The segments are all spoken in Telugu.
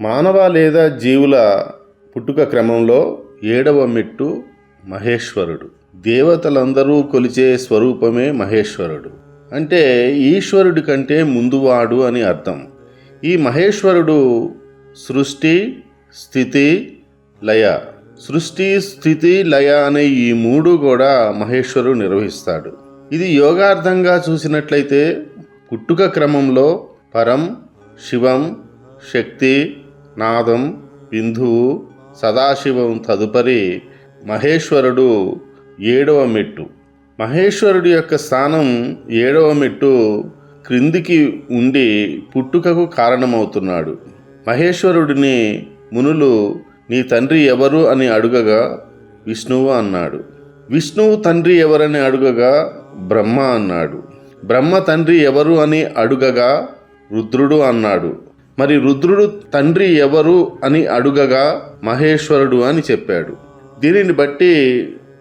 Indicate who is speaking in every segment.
Speaker 1: మానవ లేదా జీవుల పుట్టుక క్రమంలో ఏడవ మెట్టు మహేశ్వరుడు. దేవతలందరూ కొలిచే స్వరూపమే మహేశ్వరుడు. అంటే ఈశ్వరుడి కంటే ముందువాడు అని అర్థం. ఈ మహేశ్వరుడు సృష్టి స్థితి లయ. సృష్టి స్థితి లయ అనే ఈ మూడు కూడా మహేశ్వరుడు నిర్వహిస్తాడు. ఇది యోగార్థంగా చూసినట్లయితే పుట్టుక క్రమంలో పరం శివం శక్తి నాదం బిందువు సదాశివం తదుపరి మహేశ్వరుడు ఏడవ మెట్టు. మహేశ్వరుడి యొక్క స్థానం ఏడవ మెట్టు క్రిందికి ఉండి పుట్టుకకు కారణమవుతున్నాడు. మహేశ్వరుడిని మునులు నీ తండ్రి ఎవరు అని అడుగగా విష్ణువు అన్నాడు. విష్ణువు తండ్రి ఎవరని అడుగగా బ్రహ్మ అన్నాడు. బ్రహ్మ తండ్రి ఎవరు అని అడుగగా రుద్రుడు అన్నాడు. మరి రుద్రుడు తండ్రి ఎవరు అని అడుగగా మహేశ్వరుడు అని చెప్పాడు. దీనిని బట్టి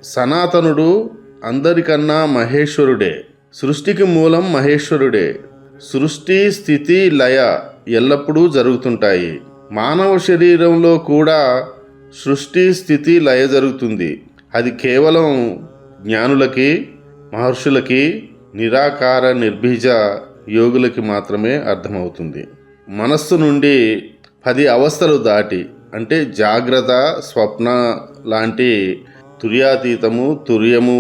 Speaker 1: సనాతనుడు అందరికన్నా మహేశ్వరుడే. సృష్టికి మూలం మహేశ్వరుడే. సృష్టి స్థితి లయ ఎల్లప్పుడూ జరుగుతుంటాయి. మానవ శరీరంలో కూడా సృష్టి స్థితి లయ జరుగుతుంది. అది కేవలం జ్ఞానులకి మహర్షులకి నిరాకార నిర్బీజ యోగులకి మాత్రమే అర్థమవుతుంది. మనస్సు నుండి పది అవస్థలు దాటి అంటే జాగ్రత్త స్వప్న లాంటి తుర్యాతీతము తుర్యము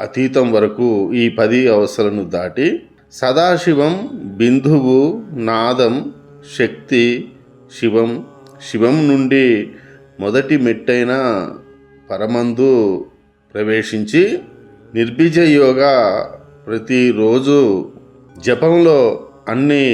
Speaker 1: అతీతం వరకు ఈ పది అవస్థలను దాటి సదాశివం బిందువు నాదం శక్తి శివం శివం నుండి మొదటి మెట్టైన పరమందు ప్రవేశించి నిర్బీజ యోగా ప్రతిరోజు జపంలో అన్నీ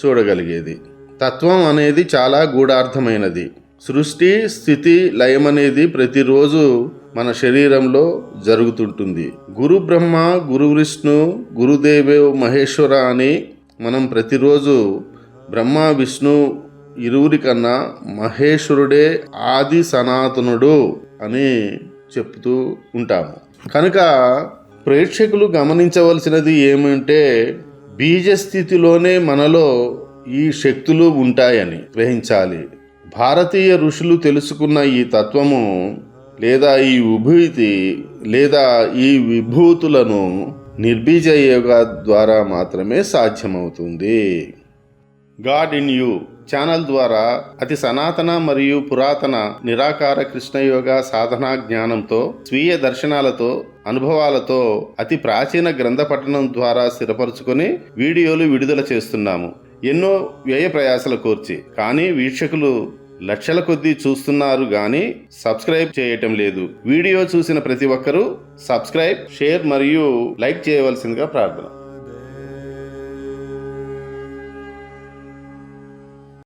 Speaker 1: చూడగలిగేది. తత్వం అనేది చాలా గూఢార్థమైనది. సృష్టి స్థితి లయం అనేది ప్రతిరోజు మన శరీరంలో జరుగుతుంటుంది. గురు బ్రహ్మ గురు విష్ణు గురుదేవేవ్ మహేశ్వర అని మనం ప్రతిరోజు బ్రహ్మ విష్ణు ఇరువురికన్నా మహేశ్వరుడే ఆది సనాతనుడు అని చెప్తూ ఉంటాము. కనుక ప్రేక్షకులు గమనించవలసినది ఏమంటే బీజస్థితిలోనే మనలో ఈ శక్తులు ఉంటాయని గ్రహించాలి. భారతీయ ఋషులు తెలుసుకున్న ఈ తత్వము లేదా ఈ ఉభూతి లేదా ఈ విభూతులను నిర్బీజ యోగా ద్వారా మాత్రమే సాధ్యమవుతుంది. గాడ్ ఇన్ యూ ఛానల్ ద్వారా అతి సనాతన మరియు పురాతన నిరాకార కృష్ణయోగ సాధనా జ్ఞానంతో స్వీయ దర్శనాలతో అనుభవాలతో అతి ప్రాచీన గ్రంథ పఠనం ద్వారా స్థిరపరుచుకొని వీడియోలు విడుదల చేస్తున్నాము. ఎన్నో వ్యయ ప్రయాసల కోర్చి. కానీ వీక్షకులు లక్షల కొద్దీ చూస్తున్నారు కానీ సబ్స్క్రైబ్ చేయటం లేదు. వీడియో చూసిన ప్రతి ఒక్కరూ సబ్స్క్రైబ్ షేర్ మరియు లైక్ చేయవలసిందిగా ప్రార్థన.